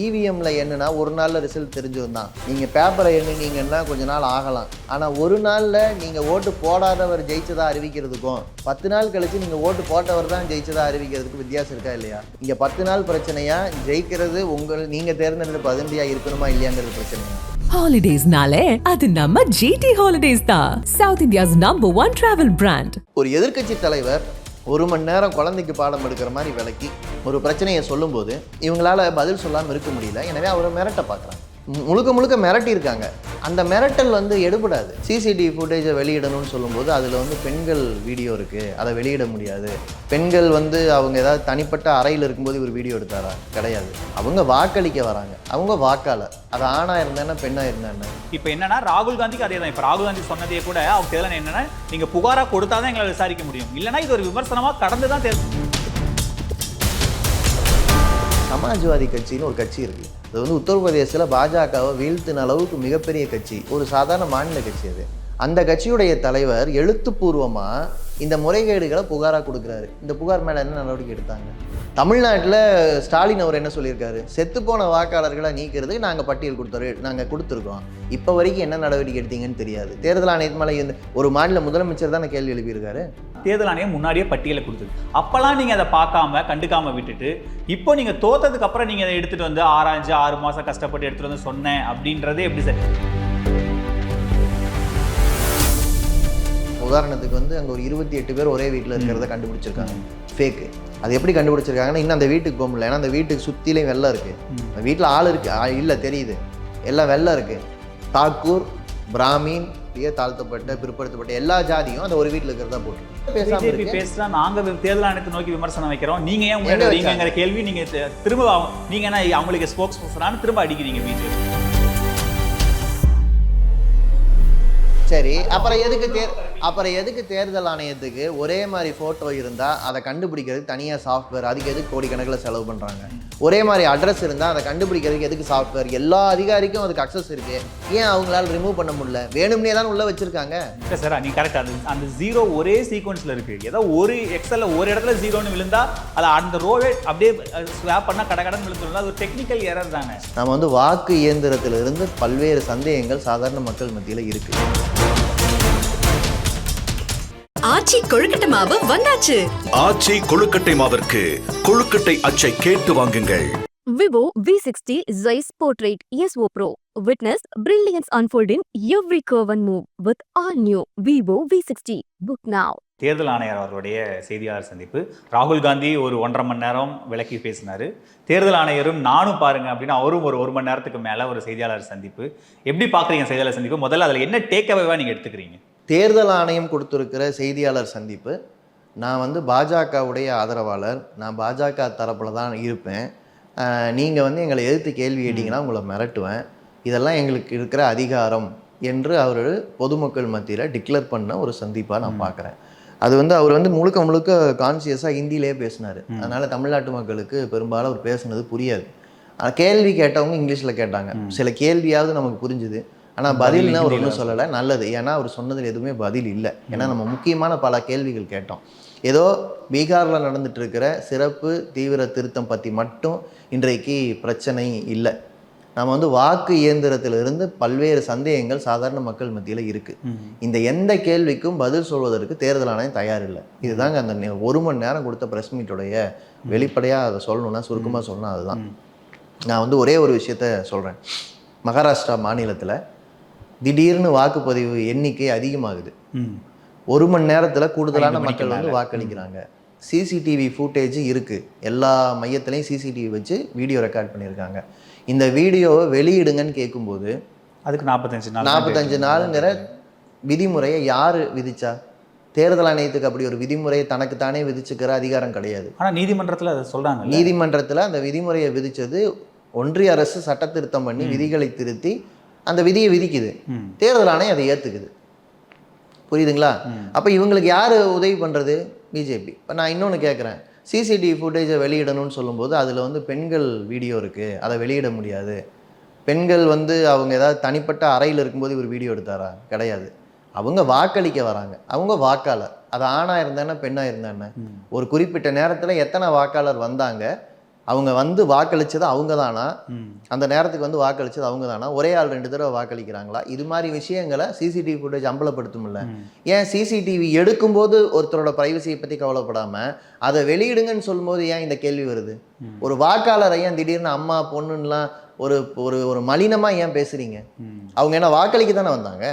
இவிஎம்ல என்னன்னா ஒரு நாள்ல ரிசல்ட் தெரிஞ்சது தான். நீங்க பேப்பரை எண்ணினீங்கன்னா கொஞ்ச நாள் ஆகலாம். ஆனா ஒரு நாள்ல நீங்க ஓட்டு போடாதவர் ஜெயிச்சதா அறிவிக்கிறதுக்கும் பத்து நாள் கழிச்சு நீங்க ஓட்டு போட்டவர் தான் ஜெயிச்சதா அறிவிக்கிறதுக்கு வித்தியாசம் இருக்கா இல்லையா? இங்க பத்து நாள் பிரச்சனையா ஜெயிக்கிறது உங்கள் நீங்க தேர்ந்தெடுத்த பதினடியா இருக்கணுமா இல்லையாங்கிறது பிரச்சனையா? ஹாலிடேஸ்னாலே அது நம்ம ஜிடி ஹாலிடேஸ் தான். South India's number one travel brand ஒரு எதிர்க்கட்சி தலைவர் ஒரு மணி நேரம் குழந்தைக்கு பாடம் எடுக்கிற மாதிரி விளக்கி ஒரு பிரச்சனையை சொல்லும்போது இவங்களால பதில் சொல்லாமல் இருக்க முடியல. எனவே அவரை மிரட்ட பார்க்குறாங்க. முழுக்க முழுக்க மிரட்டி இருக்காங்க அந்த மிரட்டல் வந்து எடுபடாது. சிசிடிவி ஃபுட்டேஜை வெளியிடணும்னு சொல்லும்போது அதில் வந்து பெண்கள் வீடியோ இருக்குது அதை வெளியிட முடியாது. பெண்கள் வந்து அவங்க ஏதாவது தனிப்பட்ட அறையில் இருக்கும்போது இவர் வீடியோ எடுத்தாரா? கிடையாது. அவங்க வாக்களிக்க வராங்க. அவங்க வாக்காளர். அது ஆணாக இருந்தா பெண்ணாக இருந்தா என்ன? இப்போ என்னன்னா ராகுல் காந்திக்கு அதே தான். இப்போ ராகுல் காந்தி சொன்னதே கூட அவங்க தேர்தல் என்னன்னா நீங்க புகாரா கொடுத்தா தான் எங்களால் விசாரிக்க முடியும். இல்லைன்னா இது ஒரு விமர்சனமா கடந்து தான் தேர்தல் சமாஜ்வாதி கட்சின்னு ஒரு கட்சி இருக்கு. அது வந்து உத்தரப்பிரதேசத்தில் பாஜகவை வீழ்த்தின அளவுக்கு மிகப்பெரிய கட்சி ஒரு சாதாரண மாநில கட்சி அது. அந்த கட்சியுடைய தலைவர் எழுத்துப்பூர்வமாக இந்த முறைகேடுகளை புகாராக கொடுக்குறாரு. இந்த புகார் மேலே என்ன நடவடிக்கை எடுத்தாங்க? தமிழ்நாட்டில் ஸ்டாலின் அவர் என்ன சொல்லியிருக்காரு? செத்துப்போன வாக்காளர்களை நீக்கிறதுக்கு நாங்கள் பட்டியல் கொடுத்துரு நாங்கள் கொடுத்துருக்கோம் இப்போ வரைக்கும் என்ன நடவடிக்கை எடுத்தீங்கன்னு தெரியாது. தேர்தல் ஆணையத்து மேலே இந்த ஒரு மாநில முதலமைச்சர் தானே கேள்வி எழுப்பியிருக்காரு? தேர்தல் ஆணையம் முன்னாடியே பட்டியலை கொடுத்தது. அப்போல்லாம் நீங்கள் அதை பார்க்காம கண்டுக்காம விட்டுட்டு இப்போ நீங்கள் தோத்ததுக்கு அப்புறம் அதை எடுத்துகிட்டு வந்து ஆராய்ஞ்சு ஆறு மாதம் கஷ்டப்பட்டு எடுத்துகிட்டு வந்து சொன்னேன் அப்படின்றதே எப்படி சார்? உதாரணத்துக்கு வந்து அங்கே ஒரு இருபத்தி எட்டு பேர் ஒரே வீட்டில் இருக்கிறத கண்டுபிடிச்சிருக்காங்க. ஃபேக்கு அது எப்படி கண்டுபிடிச்சிருக்காங்கன்னா இன்னும் அந்த வீட்டுக்கு போக முடியல. ஏன்னா அந்த வீட்டுக்கு சுற்றிலையும் வெள்ளம் இருக்குது அந்த வீட்டில் ஆள் இருக்கு. ஆ, இல்லை தெரியுது. எல்லாம் வெள்ளம் இருக்குது தாக்கூர் பிராமின் மிக தாழ்த்தப்பட்ட பிற்படுத்தப்பட்ட எல்லா ஜாதியும் அந்த ஒரு வீட்டில் இருக்கிறதா போட்டு பிஜேபி பேசுனா நாங்க வி- தேர்தல் ஆணையத்தை நோக்கி விமர்சனம் வைக்கிறோம். நீங்க ஏன்? வரீங்கங்கிற கேள்வி நீங்க திரும்ப நீங்க என்ன அவங்களுக்கு ஸ்போக்ஸ் பர்சனானு திரும்ப அடிக்கிறீங்க பிஜேபி. சரி அப்புறம் எதுக்கு தேர் அப்புறம் எதுக்கு தேர்தல் ஆணையத்துக்கு ஒரே மாதிரி ஃபோட்டோ இருந்தால் அதை கண்டுபிடிக்கிறதுக்கு தனியாக சாஃப்ட்வேர் அதுக்கு எதுக்கு கோடிக்கணக்கில் செலவு பண்ணுறாங்க ஒரே மாதிரி அட்ரஸ் இருந்தால் அதை கண்டுபிடிக்கிறதுக்கு எதுக்கு சாஃப்ட்வேர் எல்லா அதிகாரிக்கும் அதுக்கு அக்சஸ் இருக்குது ஏன் அவங்களால ரிமூவ் பண்ண முடியல? வேணும்னே தான் உள்ளே வச்சுருக்காங்க. இல்லை சார் நீங்க கரெக்ட் அந்த அந்த ஜீரோ ஒரே சீக்வன்ஸ்ல இருக்கு. ஏதோ ஒரு எக்ஸல்ல ஒரு இடத்துல ஜீரோன்னு விழுந்தா அது அந்த ரோவே அப்படியே ஸ்வாப் பண்ணா கட கடன் விழுந்துடும் அது ஒரு டெக்னிக்கல் எரர் தானே. நம்ம வந்து வாக்கு இயந்திரத்திலிருந்து பல்வேறு சந்தேகங்கள் சாதாரண மக்கள் மத்தியில் இருக்குது ஆச்சி கொழுக்கட்டை மாவு வந்தாச்சு. ஆச்சி கொழுக்கட்டை மாவிற்கு கொழுக்கட்டை அச்சை கேட்டு வாங்குங்கள். Vivo V60 Zeiss Portrait ESO Pro. Witness brilliance unfold in every curve and move with all new Vivo V60. Book now. தேர்தல் ஆணையர் அவர்களுடைய செய்தியாளர் சந்திப்பு. ராகுல் காந்தி ஒரு ஒன்றரை மணி நேரம் விளக்கி பேசினாரு. தேர்தல் ஆணையரும் நானும் பாருங்க அப்படின்னு அவரும் ஒரு ஒரு மணி நேரத்துக்கு மேல ஒரு செய்தியாளர் சந்திப்பு. எப்படி பாக்குறீங்க செய்தியாளர் சந்திப்பு? முதல்ல அதுல என்ன டேக் அவேவா நீங்க எடுத்துக்கிறீங்க? தேர்தல் ஆணையம் கொடுத்துருக்கிற செய்தியாளர் சந்திப்பு. நான் வந்து பாஜகவுடைய ஆதரவாளர். நான் பாஜக தரப்பில் தான் இருப்பேன். நீங்கள் வந்து எங்களை எதிர்த்து கேள்வி கேட்டிங்கன்னா உங்களை மிரட்டுவேன். இதெல்லாம் எங்களுக்கு இருக்கிற அதிகாரம் என்று அவர் பொதுமக்கள் மத்தியில் டிக்ளேர் பண்ண ஒரு சந்திப்பாக நான் பார்க்குறேன் அது வந்து அவர் வந்து முழுக்க முழுக்க கான்சியஸாக ஹிந்திலே பேசினார். அதனால் தமிழ்நாட்டு மக்களுக்கு பெரும்பாலும் அவர் பேசுனது புரியாது. ஆனால் கேள்வி கேட்டவங்க இங்கிலீஷில் கேட்டாங்க. சில கேள்வியாவது நமக்கு புரிஞ்சுது. ஆனால் பதில்னா அவர் ஒன்றும் சொல்லலை. நல்லது. ஏன்னா அவர் சொன்னதில் எதுவுமே பதில் இல்லை. ஏன்னா நம்ம முக்கியமான பல கேள்விகள் கேட்டோம். ஏதோ பீகாரில் நடந்துட்டு இருக்கிற சிறப்பு தீவிர திருத்தம் பற்றி மட்டும் இன்றைக்கு பிரச்சனை இல்லை. நம்ம வந்து வாக்கு இயந்திரத்திலிருந்து பல்வேறு சந்தேகங்கள் சாதாரண மக்கள் மத்தியில் இருக்குது இந்த எந்த கேள்விக்கும் பதில் சொல்வதற்கு தேர்தல் ஆணையம் தயார் இல்லை. இதுதாங்க அந்த ஒரு மணி நேரம் கொடுத்த ப்ரெஸ் மீட்டுடைய வெளிப்படையாக அதை சொல்லணும்னா சுருக்கமாக சொல்லணும் அதுதான். நான் வந்து ஒரே ஒரு விஷயத்த சொல்கிறேன் மகாராஷ்டிரா மாநிலத்தில் திடீர்னு வாக்குப்பதிவு எண்ணிக்கை அதிகமாகுது. ஒரு மணி நேரத்தில் கூடுதலான மக்கள் வந்து. வாக்களிக்கிறாங்க. சிசிடிவி ஃபுட்டேஜ் இருக்குது எல்லா மையத்துலையும் சிசிடிவி வச்சு வீடியோ ரெக்கார்ட் பண்ணியிருக்காங்க. இந்த வீடியோவை வெளியிடுங்கன்னு கேட்கும்போது அதுக்கு நாற்பத்தஞ்சு நாள் நாற்பத்தஞ்சு நாளுங்கிற விதிமுறையை யார் விதிச்சா? தேர்தல் ஆணையத்துக்கு அப்படி ஒரு விதிமுறையை தனக்கு தானே விதிச்சுக்கிற அதிகாரம் கிடையாது. ஆனா நீதிமன்றத்துல அதை சொல்றாங்க நீதிமன்றத்தில் அந்த விதிமுறையை விதிச்சது ஒன்றிய அரசு சட்ட திருத்தம் பண்ணி விதிகளை திருத்தி அந்த விதியை விதிக்குது. தேர்தல் ஆணையம் அதை ஏற்றுக்குது புரியுதுங்களா? அப்போ இவங்களுக்கு யார் உதவி பண்ணுறது பிஜேபி இப்போ நான் இன்னொன்று கேட்குறேன் சிசிடிவி ஃபுட்டேஜை வெளியிடணும்னு சொல்லும்போது அதில் வந்து பெண்கள் வீடியோ இருக்குது அதை வெளியிட முடியாது. பெண்கள் வந்து அவங்க ஏதாவது தனிப்பட்ட அறையில் இருக்கும்போது இவர் வீடியோ எடுத்தாரா? கிடையாது. அவங்க வாக்களிக்க வராங்க. அவங்க வாக்காளர். அது ஆணாக இருந்தானே பெண்ணாக இருந்தானே ஒரு குறிப்பிட்ட நேரத்தில் எத்தனை வாக்காளர் வந்தாங்க? அவங்க வந்து வாக்களிச்சது அவங்க தானா. அந்த நேரத்துக்கு வந்து வாக்களிச்சது அவங்க தானா ஒரே ஆள் ரெண்டு தடவை வாக்களிக்கிறாங்களா? இது மாதிரி விஷயங்களை சிசிடிவி ஃபுட்டேஜ் அம்பலப்படுத்தும்ல ஏன் சிசிடிவி எடுக்கும்போது ஒருத்தரோட ப்ரைவசியை பற்றி கவலைப்படாமல் அதை வெளியிடுங்கன்னு சொல்லும்போது ஏன் இந்த கேள்வி வருது? ஒரு வாக்காளரை ஏன் திடீர்னு அம்மா பொண்ணுன்னெலாம் ஒரு ஒரு ஒரு மலினமாக ஏன் பேசுகிறீங்க. அவங்க என்ன வாக்களிக்க தானே வந்தாங்க?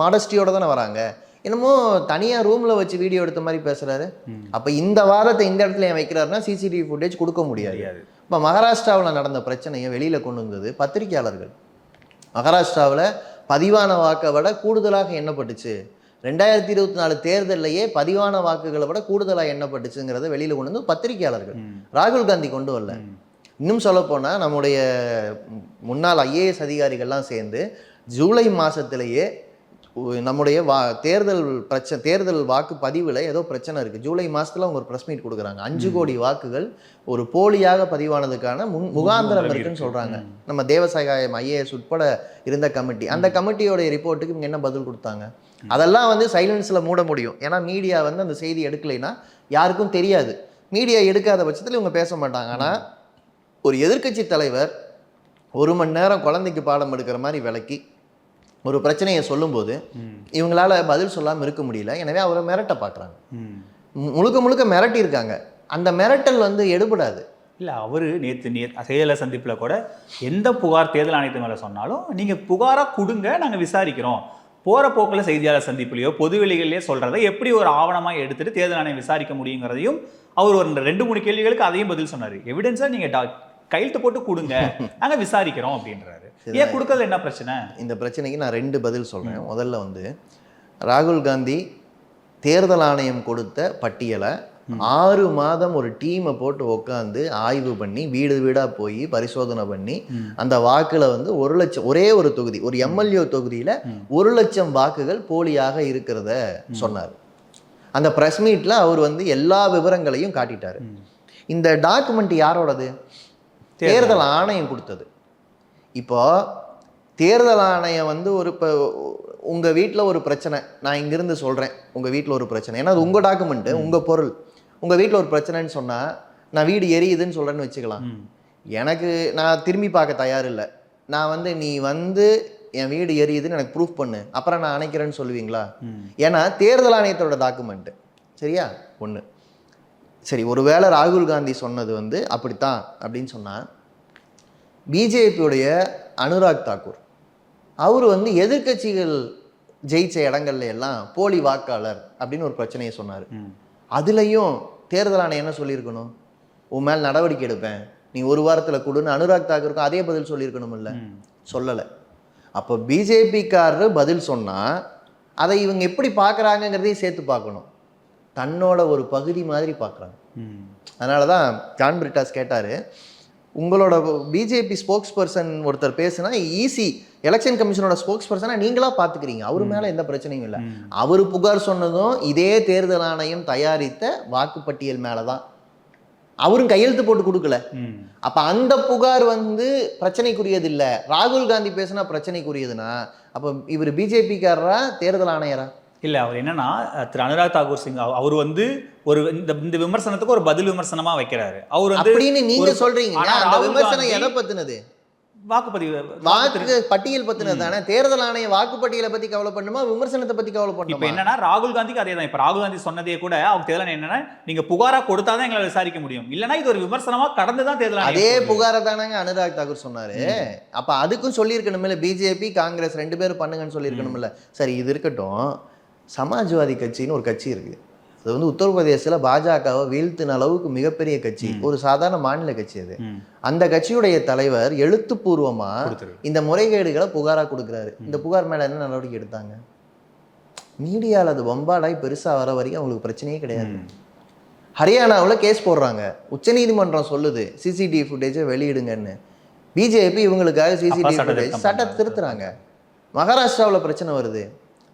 மாடஸ்டியோட தானே வராங்க? என்னமோ தனியாக ரூமில் வச்சு வீடியோ எடுத்த மாதிரி பேசுகிறாரு அப்போ இந்த வாதத்தை இந்த இடத்துல ஏன் வைக்கிறாருன்னா சிசிடிவி ஃபுட்டேஜ் கொடுக்க முடியாது. இப்போ மகாராஷ்டிராவில் நடந்த பிரச்சனையை வெளியில் கொண்டு வந்தது பத்திரிகையாளர்கள். மகாராஷ்டிராவில் பதிவான வாக்கை விட கூடுதலாக எண்ணப்பட்டுச்சு. ரெண்டாயிரத்தி இருபத்தி நாலு தேர்தல்லையே பதிவான வாக்குகளை விட கூடுதலாக எண்ணப்பட்டுச்சுங்கிறத வெளியில் கொண்டு வந்து பத்திரிகையாளர்கள். ராகுல் காந்தி கொண்டு வரல. இன்னும் சொல்லப்போனால் நம்முடைய முன்னாள் ஐஏஎஸ் அதிகாரிகள்லாம் சேர்ந்து ஜூலை மாதத்திலேயே நம்முடைய வா தேர்தல் பிரச்சனை தேர்தல் வாக்கு பதிவில் ஏதோ பிரச்சனை இருக்குது ஜூலை மாதத்தில் அவங்க ஒரு ப்ரெஸ் மீட் கொடுக்குறாங்க. அஞ்சு கோடி வாக்குகள் ஒரு போலியாக பதிவானதுக்கான முன் முகாந்திரம் இருக்குன்னு சொல்கிறாங்க நம்ம தேவசகாயம் ஐஏஎஸ் உட்பட இருந்த கமிட்டி. அந்த கமிட்டியோடைய ரிப்போர்ட்டுக்கு இவங்க என்ன பதில் கொடுத்தாங்க? அதெல்லாம் வந்து சைலன்ஸில் மூட முடியும். ஏன்னா மீடியா வந்து அந்த செய்தி எடுக்கலைன்னா யாருக்கும் தெரியாது. மீடியா எடுக்காத பட்சத்தில் இவங்க பேச மாட்டாங்க. ஆனால் ஒரு எதிர்க்கட்சி தலைவர் ஒரு மணி நேரம் குழந்தைக்கு பாடம் எடுக்கிற மாதிரி விளக்கி ஒரு பிரச்சனையை சொல்லும்போது இவங்களால பதில் சொல்லாமல் இருக்க முடியல. எனவே அவரை மிரட்ட பார்க்குறாங்க. முழுக்க முழுக்க மிரட்டியிருக்காங்க அந்த மிரட்டல் வந்து எடுபடாது. இல்லை அவர் நேற்று நே செய்தியாளர் சந்திப்பில் கூட எந்த புகார் தேர்தல் ஆணையத்து மேலே சொன்னாலும் நீங்கள் புகாராக கொடுங்க நாங்கள் விசாரிக்கிறோம். போகிற போக்கில் செய்தியாளர் சந்திப்புலையோ பொதுவெளிகள்லையோ சொல்கிறத எப்படி ஒரு ஆவணமாக எடுத்துட்டு தேர்தல் ஆணையம் விசாரிக்க முடியுங்கிறதையும் அவர் ஒரு ரெண்டு மூணு கேள்விகளுக்கு அதையும் பதில் சொன்னார். எவிடன்ஸாக நீங்கள் டா கையெழுத்து போட்டு கொடுங்க. நாங்கள் விசாரிக்கிறோம் அப்படின்றாரு. ஏன் கொடுக்கறது என்ன பிரச்சனை? இந்த பிரச்சனைக்கு நான் ரெண்டு பதில் சொல்கிறேன் முதல்ல வந்து ராகுல் காந்தி தேர்தல் ஆணையம் கொடுத்த பட்டியலை ஆறு மாதம் ஒரு டீமை போட்டு உட்காந்து ஆய்வு பண்ணி வீடு வீடாக போய் பரிசோதனை பண்ணி அந்த வாக்குல வந்து ஒரு லட்சம் ஒரே ஒரு தொகுதி ஒரு எம்எல்ஏ தொகுதியில் ஒரு லட்சம் வாக்குகள் போலியாக இருக்கிறத சொன்னார். அந்த ப்ரெஸ் மீட்டில் அவர் வந்து எல்லா விவரங்களையும் காட்டிட்டாரு. இந்த டாக்குமெண்ட் யாரோடது? தேர்தல் ஆணையம் கொடுத்தது. இப்போ தேர்தல் ஆணையம் வந்து ஒரு இப்போ உங்கள் வீட்டில் ஒரு பிரச்சனை. நான் இங்கிருந்து சொல்கிறேன் உங்கள் வீட்டில் ஒரு பிரச்சனை. ஏன்னா அது உங்கள் டாக்குமெண்ட்டு உங்கள் பொருள். உங்கள் வீட்டில் ஒரு பிரச்சனைன்னு சொன்னால் நான் வீடு எரியுதுன்னு சொல்கிறேன்னு வச்சுக்கலாம். எனக்கு நான் திரும்பி பார்க்க தயார் இல்லை. நான் வந்து நீ வந்து என் வீடு எரியுதுன்னு எனக்கு ப்ரூஃப் பண்ணு. அப்புறம் நான் அணைக்கிறேன்னு சொல்லுவீங்களா? ஏன்னா தேர்தல் ஆணையத்தோட டாக்குமெண்ட்டு சரியா? ஒன்று சரி ஒருவேளை ராகுல் காந்தி சொன்னது வந்து அப்படித்தான் அப்படின்னு சொன்னால் பிஜேபியுடைய அனுராக் தாக்கூர் அவர் வந்து எதிர்க்கட்சிகள் ஜெயிச்ச இடங்கள்ல எல்லாம் போலி வாக்காளர் அப்படின்னு ஒரு பிரச்சனையை சொன்னார். அதுலேயும் தேர்தல் ஆணையம் என்ன சொல்லியிருக்கணும்? உன் மேல் நடவடிக்கை எடுப்பேன். நீ ஒரு வாரத்தில் கொடுன்னு அனுராக் தாக்கூருக்கும் அதே பதில் சொல்லியிருக்கணும்ல? சொல்லலை. அப்போ பிஜேபிக்காரர் பதில் சொன்னால் அதை இவங்க எப்படி பார்க்குறாங்கங்கிறதையும் சேர்த்து பார்க்கணும். தன்னோட ஒரு பகுதி மாதிரி பார்க்குறாங்க. அதனால தான் ஜான் பிரிட்டாஸ் கேட்டார் உங்களோட பிஜேபி ஸ்போக்ஸ் பர்சன் ஒருத்தர் பேசுனா ஈஸி எலெக்ஷன் கமிஷனோட ஸ்போக்ஸ் பர்சனாக நீங்களா பார்த்துக்கிறீங்க. அவர் மேலே எந்த பிரச்சனையும் இல்லை. அவர் புகார் சொன்னதும் இதே தேர்தல் ஆணையம் தயாரித்த வாக்குப்பட்டியல் மேலே தான் அவரும் கையெழுத்து போட்டு கொடுக்கல. அப்ப அந்த புகார் வந்து பிரச்சனைக்குரியது இல்ல ராகுல் காந்தி பேசினா பிரச்சனைக்குரியதுன்னா அப்ப இவர் பிஜேபிக்காரரா தேர்தல் ஆணையரா? இல்ல அவர் என்னன்னா திரு அனுராக் தாக்கூர் சிங் அவ- அவர் வந்து ஒரு இந்த இந்த விமர்சனத்துக்கு ஒரு பதில் விமர்சனமா வைக்கிறாரு. அவர் வந்து அப்படின்னு நீங்க சொல்றீங்க. ஆனா அந்த விமர்சனம் எதை பத்தினது? வாக்குப்பதிவு வாக்கு பட்டியல் பத்தினது தானே? தேர்தல் ஆணைய வாக்குப்பட்டியலை பத்தி கவலைப்படணுமா? விமர்சனத்தை பத்தி இப்ப கவலைப்படணுமா என்னன்னா ராகுல் காந்திக்கு அதே தான் இப்ப ராகுல் காந்தி சொன்னதே கூட அவங்க தேர்தல் என்னன்னா நீங்க புகாரா கொடுத்தாதான் எங்களை விசாரிக்க முடியும். இல்லனா இது ஒரு விமர்சனமா கடந்து தான் தேர்தல் அதே. புகாரை தானங்க அனுராக் தாக்கூர் சொன்னாரு. அப்ப அதுக்கும் சொல்லியிருக்கணும்ல பிஜேபி காங்கிரஸ் ரெண்டு பேரும் பண்ணுங்கன்னு சொல்லியிருக்கணும்ல சரி இது இருக்கட்டும். சமாஜ்வாதி கட்சின்னு ஒரு கட்சி இருக்கு அது வந்து உத்தரப்பிரதேசத்தில் பாஜகவை வீழ்த்தின அளவுக்கு மிகப்பெரிய கட்சி. ஒரு சாதாரண மாநில கட்சி அது. அந்த கட்சியுடைய தலைவர் எழுத்துப்பூர்வமா கொடுத்திருக்கு. இந்த முறைகேடுகளை புகாரா கொடுக்குறாரு. இந்த புகார் மேல என்ன நடவடிக்கை எடுத்தாங்க? மீடியாவில் அது வம்பாடாய் பெருசா வர வரைக்கும் அவங்களுக்கு பிரச்சனையே கிடையாது. ஹரியானாவில் கேஸ் போடுறாங்க. உச்சநீதிமன்றம் சொல்லுது சிசிடிவி ஃபுட்டேஜை வெளியிடுங்கன்னு. பிஜேபி இவங்களுக்காக சிசிடிவி ஃபுட்டேஜ் திருத்தம் சட்ட திருத்துறாங்க மகாராஷ்டிராவில் பிரச்சனை வருது.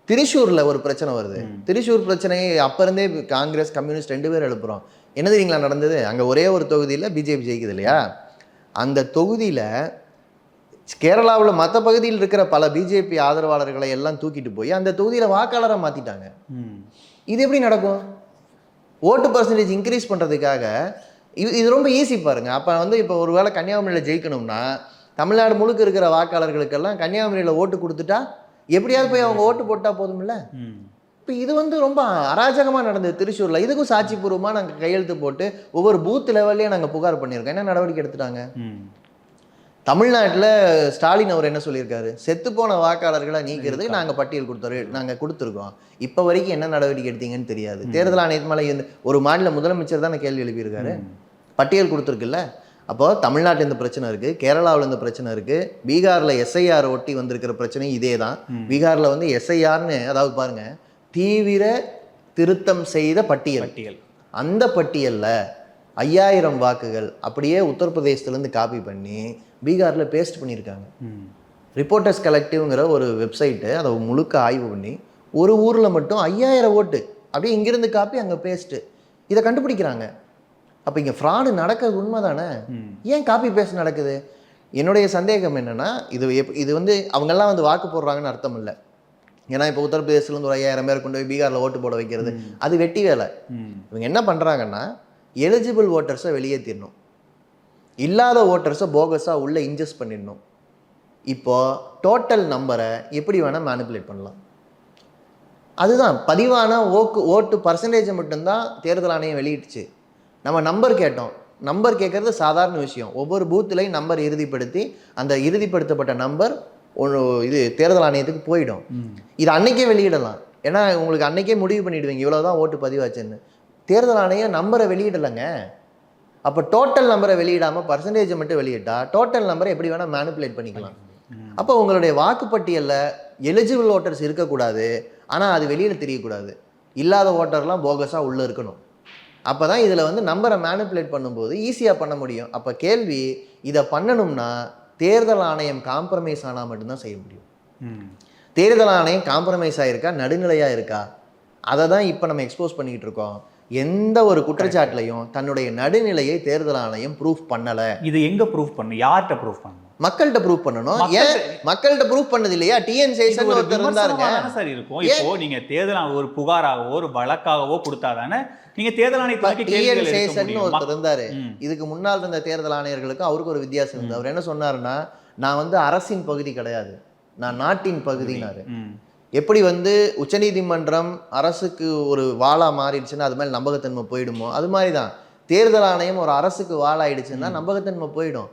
திரிசூர்ல ஒரு பிரச்சனை வருது. திரிசூர் பிரச்சனையை அப்ப இருந்தே காங்கிரஸ் கம்யூனிஸ்ட் ரெண்டு பேரும் எழுப்புறோம். என்ன தெரியுங்களா நடந்தது? அங்க ஒரே ஒரு தொகுதியில் பிஜேபி ஜெயிக்குது இல்லையா? அந்த தொகுதியில கேரளாவில் மற்ற பகுதியில் இருக்கிற பல பிஜேபி ஆதரவாளர்களை எல்லாம் தூக்கிட்டு போய் அந்த தொகுதியில் வாக்காளரை மாத்திட்டாங்க. ம். இது எப்படி நடக்கும்? ஓட்டு பர்சன்டேஜ் இன்க்ரீஸ் பண்ணுறதுக்காக இது இது ரொம்ப ஈஸி பாருங்க. அப்போ வந்து இப்போ ஒரு வேளை கன்னியாகுமரியில் ஜெயிக்கணும்னா தமிழ்நாடு முழுக்க இருக்கிற வாக்காளர்களுக்கெல்லாம் கன்னியாகுமரியில் ஓட்டு கொடுத்துட்டா எப்படியாவது போய் அவங்க ஓட்டு போட்டா போதும்ல. இப்போ இது வந்து ரொம்ப அராஜகமாக நடந்தது திருச்சூரில். இதுக்கும் சாட்சிபூர்வமாக நாங்கள் கையெழுத்து போட்டு ஒவ்வொரு பூத் லெவல்லையும் நாங்கள் புகார் பண்ணியிருக்கோம். என்ன நடவடிக்கை எடுத்துட்டாங்க. தமிழ்நாட்டில் ஸ்டாலின் அவர் என்ன சொல்லியிருக்காரு? செத்துப்போன வாக்காளர்களை நீக்கிறதுக்கு நாங்கள் பட்டியல் கொடுத்துரு நாங்கள் கொடுத்துருக்கோம். இப்போ வரைக்கும் என்ன நடவடிக்கை எடுத்தீங்கன்னு தெரியாது. தேர்தல் ஆணையத்து மேலே ஒரு மாநில முதலமைச்சர் தானே கேள்வி எழுப்பியிருக்காரு? பட்டியல் கொடுத்துருக்குல்ல? அப்போ தமிழ்நாட்டில் இந்த பிரச்சனை இருக்குது கேரளாவில் இந்த பிரச்சனை இருக்குது பீகாரில் எஸ்ஐஆர் ஒட்டி வந்திருக்கிற பிரச்சனையும் இதே தான். பீகாரில் வந்து எஸ்ஐஆர்னு அதாவது பாருங்க தீவிர திருத்தம் செய்த பட்டியல். பட்டியல். அந்த பட்டியலில் ஐயாயிரம் வாக்குகள் அப்படியே உத்தரப்பிரதேசத்துலேருந்து காப்பி பண்ணி பீகாரில் பேஸ்ட் பண்ணியிருக்காங்க. ரிப்போர்ட்டர்ஸ் கலெக்டிவ்ங்கிற ஒரு வெப்சைட்டு அதை முழுக்க ஆய்வு பண்ணி ஒரு ஊரில் மட்டும் ஐயாயிரம் ஓட்டு அப்படியே இங்கிருந்து காப்பி அங்கே பேஸ்ட்டு இதை கண்டுபிடிக்கிறாங்க. அப்போ இங்கே ஃப்ராடு நடக்கிறது உண்மை தானே. ஏன் காப்பி பேஸ்ட் நடக்குது? என்னுடைய சந்தேகம் என்னென்னா இது எப் இது வந்து அவங்கெல்லாம் வந்து வாக்கு போடுறாங்கன்னு அர்த்தம் இல்லை. ஏன்னா இப்போ உத்தரப்பிரதேசத்துலேருந்து ஒரு ஐயாயிரம் பேர் கொண்டு போய் பீகாரில் ஓட்டு போட வைக்கிறது அது வெட்டி வேலை. இவங்க என்ன பண்ணுறாங்கன்னா எலிஜிபிள் ஓட்டர்ஸை வெளியேற்றிடணும் இல்லாத ஓட்டர்ஸை போகஸாக உள்ளே இன்ஜெஸ்ட் பண்ணிடணும். இப்போ டோட்டல் நம்பரை எப்படி வேணால் மேனிப்புலேட் பண்ணலாம். அதுதான் பதிவான ஓக்கு ஓட்டு பர்சன்டேஜை மட்டும்தான் தேர்தல் ஆணையம் வெளியிட்டுச்சு நம்ம நம்பர் கேட்டோம். நம்பர் கேட்குறது சாதாரண விஷயம். ஒவ்வொரு பூத்துலையும் நம்பர் இறுதிப்படுத்தி அந்த இறுதிப்படுத்தப்பட்ட நம்பர் ஒரு இது தேர்தல் ஆணையத்துக்கு போயிடும். இது அன்னைக்கே வெளியிடலாம். ஏன்னா உங்களுக்கு அன்னைக்கே முடிவு பண்ணிடுவீங்க. இவ்வளோ தான் ஓட்டு பதிவாச்சுன்னு தேர்தல் ஆணையம் நம்பரை வெளியிடலைங்க. அப்போ டோட்டல் நம்பரை வெளியிடாமல் பர்சன்டேஜை மட்டும் வெளியிட்டா டோட்டல் நம்பரை எப்படி வேணால் மேனிப்புலேட் பண்ணிக்கலாம். அப்போ உங்களுடைய வாக்குப்பட்டியலில் எலிஜிபிள் ஓட்டர்ஸ் இருக்கக்கூடாது. ஆனால் அது வெளியில் தெரியக்கூடாது. இல்லாத ஓட்டர்லாம் போகஸாக உள்ளே இருக்கணும். அப்போ தான் இதில் வந்து நம்பரை மேனிப்புலேட் பண்ணும்போது ஈஸியாக பண்ண முடியும். அப்போ கேள்வி இதை பண்ணணும்னா தேர்தல் ஆணையம் காம்ப்ரமைஸ் ஆனால் மட்டும்தான் செய்ய முடியும். தேர்தல் ஆணையம் காம்ப்ரமைஸ் ஆயிருக்கா? நடுநிலையாக இருக்கா? அதை தான் இப்போ நம்ம எக்ஸ்போஸ் பண்ணிக்கிட்டு இருக்கோம். எந்த ஒரு குற்றச்சாட்டுலையும் தன்னுடைய நடுநிலையை தேர்தல் ஆணையம் ப்ரூஃப் பண்ணலை. இது எங்க ப்ரூஃப் பண்ணணும் யார்கிட்ட ப்ரூஃப் பண்ணணும் மக்கள்கிட்ட ப்ரூஃப் பண்ணணும். ஏன் மக்கள்கிட்ட ப்ரூஃப் பண்ணது இல்லையா டிஎன் சேஷன் ஒரு ஒருத்தர் இருந்தாருங்க. சார் இருக்கும். இப்போ நீங்க தேர்தல் ஒரு புகாராகவோ ஒரு வழக்காகவோ கொடுத்தாதானே நீங்க தேர்தல் ஆணையத்துக்கு டிஎன் சேஷன் ஒருத்தர் இருந்தாரு. இதுக்கு முன்னால் இருந்த தேர்தல் ஆணையர்களுக்கும் அவருக்கு ஒரு வித்தியாசம் இருந்தது. அவர் என்ன சொன்னாருன்னா நான் வந்து அரசின் பகுதி கிடையாது. நான் நாட்டின் பகுதினாரு. எப்படி வந்து உச்சநீதிமன்றம் அரசுக்கு ஒரு வாளா மாறிடுச்சுன்னா அது மேலே நம்பகத்தன்மை போயிடுமோ? அது மாதிரி தான் தேர்தல் ஆணையம் ஒரு அரசுக்கு வாளாயிடுச்சுன்னா நம்பகத்தன்மை போயிடும்.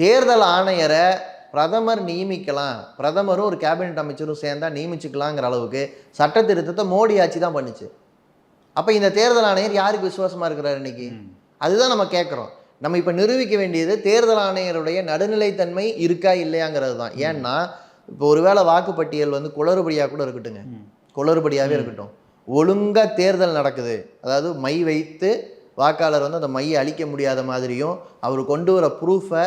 தேர்தல் ஆணையரை பிரதமர் நியமிக்கலாம். பிரதமரும் ஒரு கேபினெட் அமைச்சரும் சேர்ந்தா நியமிச்சுக்கலாங்கிற அளவுக்கு சட்ட திருத்தத்தை மோடி ஆட்சி தான் பண்ணுச்சு. அப்போ இந்த தேர்தல் ஆணையர் யாருக்கு விசுவாசமாக இருக்கிறார் இன்னைக்கு? அதுதான் நம்ம கேட்குறோம். நம்ம இப்போ நிரூபிக்க வேண்டியது தேர்தல் ஆணையருடைய நடுநிலைத்தன்மை இருக்கா இல்லையாங்கிறது தான். ஏன்னா இப்போ ஒருவேளை வாக்குப்பட்டியல் வந்து குளறுபடியாக கூட இருக்கட்டுங்க. குளறுபடியாகவே இருக்கட்டும். ஒழுங்கா தேர்தல் நடக்குது. அதாவது மை வைத்து வாக்காளர் வந்து அந்த மையை அழிக்க முடியாத மாதிரியும் அவர் கொண்டு வர ப்ரூஃபை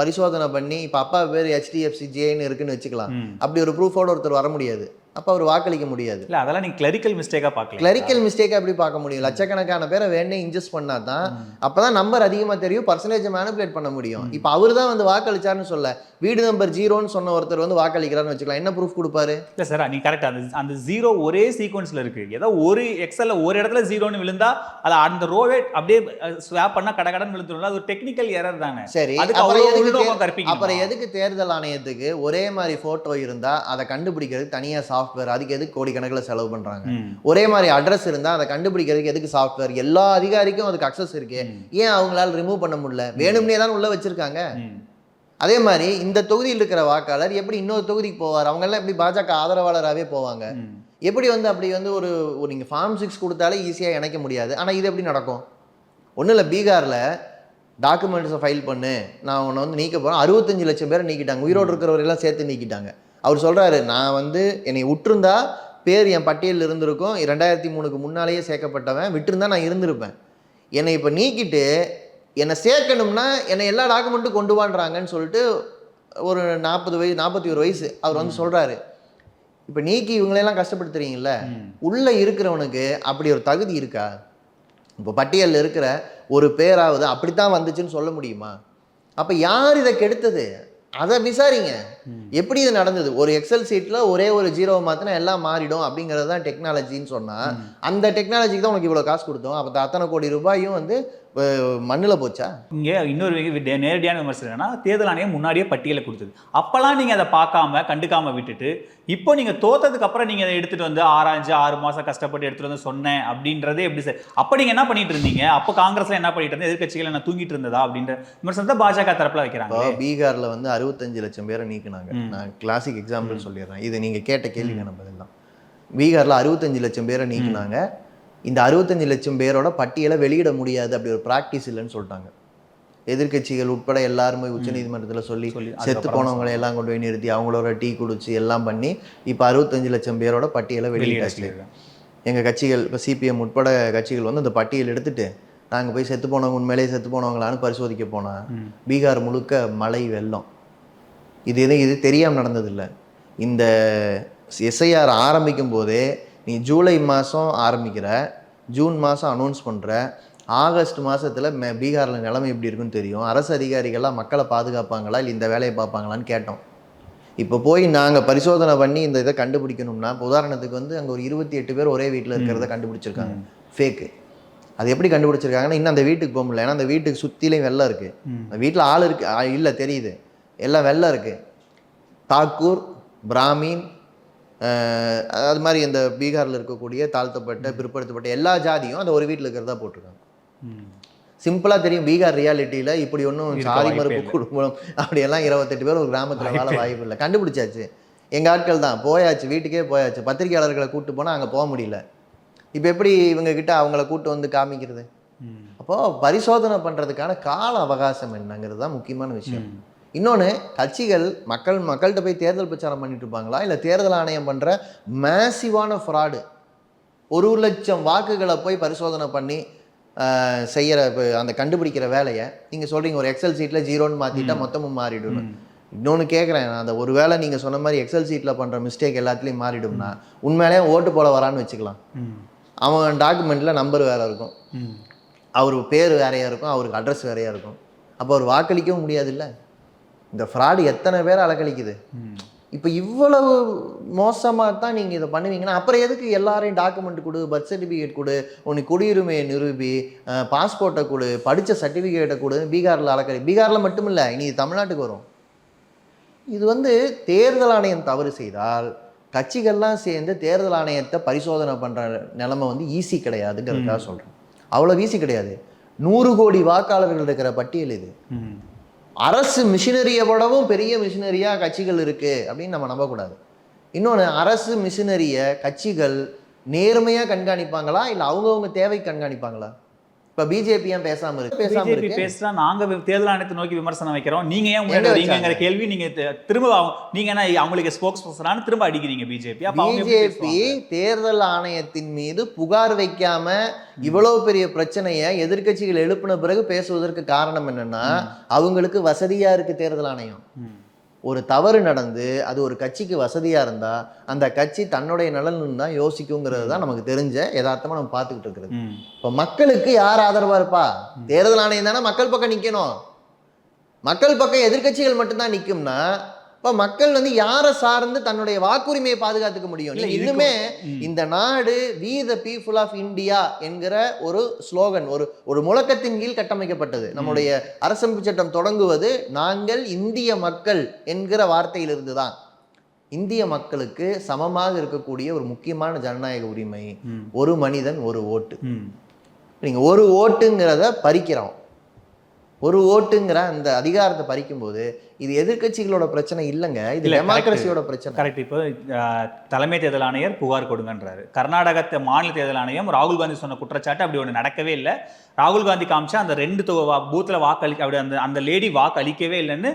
பரிசோதனை பண்ணி இப்போ அப்பா பேர் ஹெச்டிஎஃப்சி ஜேன்னு இருக்குன்னு வச்சுக்கலாம். அப்படி ஒரு ப்ரூஃபோட ஒருத்தர் வர முடியாது அப்போ அவர் வாக்களிக்க முடியாது. இல்ல அதெல்லாம் நீங்க கிளரிக்கல் மிஸ்டேக்கா பார்க்கல. கிளரிக்கல் மிஸ்டேக் எப்படி பார்க்க முடியும்? லட்சக்கணக்கான பேரை வேணே இன்ஜஸ்ட் பண்ணா தான் அப்பதான் நம்பர் அதிகமா தெரியும் பர்சன்டேஜ் மேனிபுலேட் பண்ண முடியும். இப்போ அவர் தான் வந்து வாக்களிச்சாருன்னு சொல்ல வீடு நம்பர் ஜீரோன்னு சொன்ன ஒருத்தர் வந்து வாக்களிக்கிறாருன்னு வச்சுக்கலாம். என்ன ப்ரூஃப் கொடுப்பாரு? இல்ல சார் நீங்க கரெக்ட் அந்த அந்த ஜீரோ ஒரே சீக்வன்ஸ்ல இருக்கு. ஏதோ ஒரு எக்ஸல்ல ஒரு இடத்துல ஜீரோன்னு விழுந்தா அது அந்த ரோவே அப்படியே ஸ்வாப் பண்ணா கட கடன் விழுந்துரும் அது ஒரு டெக்னிக்கல் எரர் தானே. சரி அப்புறம் எதுக்கு தேர்தல் ஆணையத்துக்கு ஒரே மாதிரி போட்டோ இருந்தா அதை கண்டுபிடிக்கிறதுக்கு தனியா சாஃப்ட்வேர் அதுக்கு எதுக்கு கோடிக்கணக்கில் செலவு பண்றாங்க? ம். ஒரே மாதிரி அட்ரஸ் இருந்தா அதை கண்டுபிடிக்கிறதுக்கு எதுக்கு சாஃப்ட்வேர் எல்லா அதிகாரிக்கும் அதுக்கு அக்சஸ் இருக்கு. ஏன் அவங்களால ரிமூவ் பண்ண முடியல? வேணும்னே தான் உள்ள வச்சிருக்காங்க. அதே மாதிரி இந்த தொகுதியில் இருக்கிற வாக்காளர் எப்படி இன்னொரு தொகுதிக்கு போவார்? அவங்க எல்லாம் எப்படி பாஜக ஆதரவாளராகவே போவாங்க. எப்படி வந்து அப்படி வந்து ஒரு ஒரு நீங்கள் ஃபார்ம் சிக்ஸ் கொடுத்தாலே ஈஸியாக இணைக்க முடியாது. ஆனால் இது எப்படி நடக்கும்? ஒன்றும் இல்லை பீகாரில் டாக்குமெண்ட்ஸை ஃபைல் பண்ணு. நான் உன்னை வந்து நீக்க போகிறேன் அறுபத்தஞ்சு லட்சம் பேரை நீக்கிட்டாங்க. உயிரோடு இருக்கிறவரெல்லாம் சேர்த்து நீக்கிட்டாங்க. அவர் சொல்கிறாரு நான் வந்து என்னை விட்டுருந்தா பேர் என் பட்டியலில் இருந்திருக்கும். ரெண்டாயிரத்தி மூணுக்கு முன்னாலேயே சேர்க்கப்பட்டவன் விட்டிருந்தா நான் இருந்திருப்பேன். என்னை இப்போ நீக்கிட்டு என்னை சேர்க்கணும்னா என்னை எல்லா டாக்குமெண்ட்டும் கொண்டு வான்றாங்கன்னு சொல்லிட்டு ஒரு நாற்பது வயசு நாற்பத்தி ஒரு வயசு அவர் வந்து சொல்கிறாரு இப்போ நீக்கி இவங்களெல்லாம் கஷ்டப்படுத்துறீங்கல்ல? உள்ளே இருக்கிறவனுக்கு அப்படி ஒரு தகுதி இருக்கா? இப்போ பட்டியலில் இருக்கிற ஒரு பேராவது அப்படித்தான் வந்துச்சுன்னு சொல்ல முடியுமா? அப்போ யார் இதை கெடுத்தது? அதை விசாரிங்க. எப்படி இது நடந்தது? ஒரு எக்ஸல் சீட்டில் ஒரே ஒரு ஜீரோவை மாற்றினா எல்லாம் மாறிடும் அப்படிங்கிறது தான் டெக்னாலஜின்னு சொன்னால் அந்த டெக்னாலஜிக்கு தான் உனக்கு இவ்வளோ காசு கொடுத்தோம். அப்போ அத்தனை கோடி ரூபாயும் வந்து மண்ணுல போச்சா? இங்கே இன்னொரு நேரடியான விமர்சனம் என்னன்னா தேர்தல் ஆணையம் முன்னாடியே பட்டியலை கொடுத்தது. அப்பெல்லாம் நீங்க அதை பார்க்காம கண்டுக்காம விட்டுட்டு இப்போ நீங்க தோத்ததுக்கு அப்புறம் நீங்க அதை எடுத்துட்டு வந்து ஆராய்ஞ்சு ஆறு மாசம் கஷ்டப்பட்டு எடுத்துட்டு வந்து சொன்னேன் அப்படின்றதே எப்படி சார்? அப்ப நீங்க என்ன பண்ணிட்டு இருந்தீங்க? அப்ப காங்கிரஸ்ல என்ன பண்ணிட்டு இருந்தது? எதிர்க்கட்சிகள் என்ன தூங்கிட்டு இருந்ததா அப்படின்ற விமர்சனத்தை பாஜக தரப்புல வைக்கிறாங்க. பீகார்ல வந்து அறுபத்தஞ்சு லட்சம் பேரை நீக்குனாங்க. நான் கிளாசிக் எக்ஸாம்பிள் சொல்லிடுறேன். இது நீங்க கேட்ட கேள்விக்கான பதில் தான். பீகார்ல அறுபத்தஞ்சு லட்சம் பேரை நீக்குனாங்க. இந்த அறுபத்தஞ்சு லட்சம் பேரோட பட்டியலை வெளியிட முடியாது அப்படி ஒரு ப்ராக்டிஸ் இல்லைன்னு சொல்லிட்டாங்க. எதிர்க்கட்சிகள் உட்பட எல்லாருமே உச்சநீதிமன்றத்துல சொல்லி சொல்லி, செத்து போனவங்களை எல்லாம் கொண்டு போய் நிறுத்தி அவங்களோட டீ குடிச்சு எல்லாம் பண்ணி இப்போ அறுபத்தஞ்சு லட்சம் பேரோட பட்டியலை வெளியிட வெளியிட்டாச்சு. எங்கள் கட்சிகள் இப்போ சிபிஎம் உட்பட கட்சிகள் வந்து அந்த பட்டியல் எடுத்துட்டு நாங்கள் போய் செத்து போனவங்க உண்மையிலேயே செத்து போனவங்களான்னு பரிசோதிக்க போனால். பீகார் முழுக்க மழை வெள்ளம். இது எதுவும் இது தெரியாமல் நடந்ததில்லை. இந்த எஸ்ஐஆர் ஆரம்பிக்கும் போதே நீ ஜூலை மாதம் ஆரம்பிக்கிற ஜூன் மாதம் அனௌன்ஸ் பண்ணுற ஆகஸ்ட் மாதத்தில் மே பீகாரில் நிலைமை எப்படி இருக்குன்னு தெரியும். அரசு அதிகாரிகள்லாம் மக்களை பாதுகாப்பாங்களா இல்லை இந்த வேலையை பார்ப்பாங்களான்னு கேட்டோம். இப்போ போய் நாங்கள் பரிசோதனை பண்ணி இந்த இதை கண்டுபிடிக்கணும்னா இப்போ உதாரணத்துக்கு வந்து அங்கே ஒரு இருபத்தி எட்டு பேர் ஒரே வீட்டில் இருக்கிறத கண்டுபிடிச்சிருக்காங்க. ஃபேக்கு அது எப்படி கண்டுபிடிச்சிருக்காங்கன்னா இன்னும் அந்த வீட்டுக்கு போக முடியல. ஏன்னா அந்த வீட்டுக்கு சுற்றிலையும் வெள்ளம் இருக்குது வீட்டில் ஆள் இருக்கு. இல்லை தெரியுது. எல்லாம் வெள்ளம் இருக்குது தாக்கூர் பிராமின் அது மாதிரி இந்த பீகாரில் இருக்கக்கூடிய தாழ்த்தப்பட்ட பிற்படுத்தப்பட்ட எல்லா ஜாதியும் அந்த ஒரு வீட்டில் இருக்கிறதா போட்டிருக்காங்க. சிம்பிளாக தெரியும் பீகார் ரியாலிட்டியில் இப்படி ஒன்றும் சாதி மறுப்பு. குடும்பம் அப்படியெல்லாம் இருபத்தெட்டு பேர் ஒரு கிராமத்தில் வாழ வாய்ப்பு இல்லை கண்டுபிடிச்சாச்சு எங்கள் ஆட்கள் தான் போயாச்சு வீட்டுக்கே போயாச்சு பத்திரிகையாளர்களை கூட்டு போனால் அங்கே போக முடியல இப்போ எப்படி இவங்க கிட்ட அவங்கள கூட்டு வந்து காமிக்கிறது. அப்போது பரிசோதனை பண்ணுறதுக்கான கால அவகாசம் என்னங்கிறது தான் முக்கியமான விஷயம். இன்னொன்று கட்சிகள் மக்கள் மக்கள்கிட்ட போய் தேர்தல் பிரச்சாரம் பண்ணிட்டு இருப்பாங்களா? இல்லை தேர்தல் ஆணையம் பண்ணுற மேசிவான ஃப்ராடு ஒரு லட்சம் வாக்குகளை போய் பரிசோதனை பண்ணி இப்ப அந்த கண்டுபிடிக்கிற வேலையை நீங்கள் சொல்கிறீங்க ஒரு எக்ஸல் சீட்டில் ஜீரோன்னு மாற்றிட்டா மொத்தமும் மாறிடும் இன்னொன்று கேட்குறேன் நான் அந்த ஒரு வேளை நீங்கள் சொன்ன மாதிரி எக்ஸல் சீட்டில் பண்ணுற மிஸ்டேக் எல்லாத்துலேயும் மாறிடும்னா உண்மையிலேயே ஓட்டு போட வரான்னு வச்சுக்கலாம். அவன் டாக்குமெண்ட்டில் நம்பர் வேறு இருக்கும். அவர் பேர் வேறையாக இருக்கும் அவருக்கு அட்ரஸ் வேறையாக இருக்கும். அப்போ அவர் வாக்களிக்கவும் முடியாதுல்ல? இந்த ஃப்ராடு எத்தனை பேர் அலக்கழிக்குது. இப்போ இவ்வளவு மோசமாக தான் நீங்கள் இதை பண்ணுவீங்கன்னா அப்புறம் எதுக்கு எல்லாரையும் டாக்குமெண்ட் கொடு பர்த் சர்டிஃபிகேட் கொடு உனக்கு குடியுரிமையை நிரூபி பாஸ்போர்ட்டை கொடு படித்த சர்டிஃபிகேட்டை கொடு பீகாரில் அலக்கழி பீகாரில் மட்டும் இல்லை இனி தமிழ்நாட்டுக்கு வரும். இது வந்து தேர்தல் ஆணையம் தவறு செய்தால் கட்சிகள்லாம் சேர்ந்து தேர்தல் ஆணையத்தை பரிசோதனை பண்ணுற நிலைமை வந்து ஈஸி கிடையாதுங்கிறதுக்காக சொல்கிறேன் அவ்வளோ ஈஸி கிடையாது. நூறு கோடி வாக்காளர்கள் இருக்கிற பட்டியல் இது. அரசு மிஷினரியை விடவும் பெரிய மிஷினரியாக கட்சிகள் இருக்குது அப்படின்னு நம்ம நம்பக்கூடாது. இன்னொன்று அரசு மிஷினரியை கட்சிகள் நேர்மையாக கண்காணிப்பாங்களா? இல்லை அவங்கவுங்க தேவை கண்காணிப்பாங்களா? இப்போ பிஜேபி ஏன் பேசாமல் இருக்கு? பேசாமல் இருக்கு. பேசுறா நாங்க வி- தேர்தல் ஆணையத்தை நோக்கி விமர்சனம் வைக்கிறோம். நீங்க ஏன் முன்னாடி கேள்வி நீங்க தி- திரும்ப அவங்க- நீங்க என்ன அவங்களுக்கு ஸ்போக்ஸ் பர்சனானு திரும்ப அடிக்கிறீங்க பிஜேபி பிஜேபி? தேர்தல் ஆணையத்தின் மீது புகார் வைக்காம இவ்வளவு பெரிய பிரச்சனையை எதிர்க்கட்சிகள் எழுப்பின பிறகு பேசுவதற்கு காரணம் என்னன்னா அவங்களுக்கு வசதியா இருக்கு தேர்தல் ஆணையம். ஒரு தவறு நடந்து அது ஒரு கட்சிக்கு வசதியா இருந்தா அந்த கட்சி தன்னுடைய நலன் தான் யோசிக்குங்கிறது தான் நமக்கு தெரிஞ்ச யதார்த்தமா நம்ம பார்த்துக்கிட்டு இருக்கிறது. இப்போ மக்களுக்கு யார் ஆதரவா இருப்பா? தேர்தல் ஆணையம் தானே மக்கள் பக்கம் நிக்கணும். மக்கள் பக்கம் எதிர்க்கட்சிகள் மட்டும்தான் நிக்கும்னா இப்போ மக்கள் வந்து யாரை சார்ந்து தன்னுடைய வாக்குரிமையை பாதுகாத்துக்க முடியும்? இன்னுமே. இந்த நாடு we the people of India என்கிற ஒரு ஸ்லோகன் ஒரு ஒரு முழக்கத்தின் கீழ் கட்டமைக்கப்பட்டது. நம்முடைய அரசமைப்பு சட்டம் தொடங்குவது நாங்கள் இந்திய மக்கள் என்கிற வார்த்தையிலிருந்து தான் இந்திய மக்களுக்கு சமமாக இருக்கக்கூடிய ஒரு முக்கியமான ஜனநாயக உரிமை. ஒரு மனிதன் ஒரு ஓட்டு. ம். நீங்க ஒரு ஓட்டுங்கிறத பறிக்கிறோம். ஒரு ஓட்டுங்கிற அந்த அதிகாரத்தை பறிக்கும்போது இது எதிர்க்கட்சிகளோட பிரச்சனை இல்லைங்க. இது டெமோக்ரஸியோட பிரச்சனை. கரெக்ட் இப்போ தலைமை தேர்தல் ஆணையர் புகார் கொடுங்கன்றாரு. கர்நாடகத்தை மாநில தேர்தல் ஆணையம் ராகுல் காந்தி சொன்ன குற்றச்சாட்டு அப்படி ஒன்று நடக்கவே இல்லை. ராகுல் காந்தி காமிச்சா அந்த ரெண்டு தொ- வா- பூத்துல வாக்களி அப்படி அந்த அந்த லேடி வாக்கு அளிக்கவே இல்லைன்னு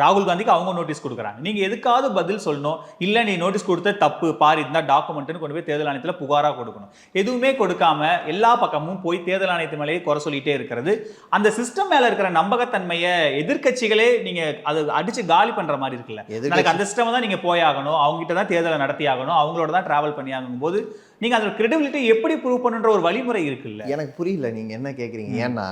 ராகுல் காந்திக்கு அவங்க நோட்டீஸ் கொடுக்குறாங்க. நீங்க எதுக்காவது பதில் சொல்லணும். இல்ல நீ நோட்டீஸ் கொடுத்த தப்பு பாரு இதுதான் டாக்குமெண்ட்னு கொண்டு போய் தேர்தல் ஆணையத்துல புகாரா கொடுக்கணும். எதுவுமே கொடுக்காம எல்லா பக்கமும் போய் தேர்தல் ஆணையத்து மேலேயே குறை சொல்லிட்டே இருக்கிறது. அந்த சிஸ்டம் மேல இருக்கிற நம்பகத்தன்மையை எதிர்க்கட்சிகளே நீங்க அது அடிச்சு காலி பண்ற மாதிரி இருக்குல்ல. நாளைக்கு அந்த சிஸ்டம் தான் நீங்க போயாகணும் அவங்க கிட்ட தான் தேர்தலை நடத்தி ஆகணும். அவங்களோட தான் டிராவல் பண்ணி ஆகும் போது நீங்க அதோட கிரெடிபிலிட்டி எப்படி ப்ரூவ் பண்ணுன்ற ஒரு வழிமுறை இருக்குல்ல. எனக்கு புரியல நீங்க என்ன கேக்குறீங்க? ஏன்னா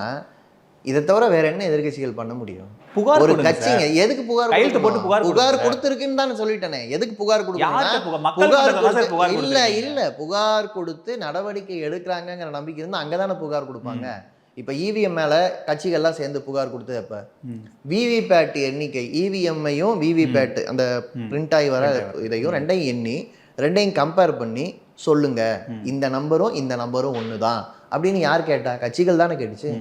இதை தவிர வேற என்ன எதிர்க்கட்சிகள் பண்ண முடியும்? புகார் ஒரு கட்சிங்க எதுக்கு புகார் கையெழுத்து போட்டு? புகார் புகார். கொடுத்துருக்குன்னு தானே சொல்லிட்டேனே. எதுக்கு புகார் கொடுக்கணும் புகார்? இல்ல. இல்ல. புகார் கொடுத்து நடவடிக்கை எடுக்கிறாங்கங்கிற நம்பிக்கை இருந்தா அங்கதானே புகார் கொடுப்பாங்க. இப்போ இவிஎம் மேல கட்சிகள்லாம் சேர்ந்து புகார் கொடுத்தது எப்ப? ம். விவிபேட் எண்ணிக்கை இவிஎம்மையும் விவிபேட் அந்த பிரிண்ட் ஆகி வர இதையும் ரெண்டையும் எண்ணி ரெண்டையும் கம்பேர் பண்ணி சொல்லுங்க. இந்த நம்பரும் இந்த நம்பரும் ஒன்று தான் அப்படின்னு யார் கேட்டா? கட்சிகள் தானே கேட்டுச்சு.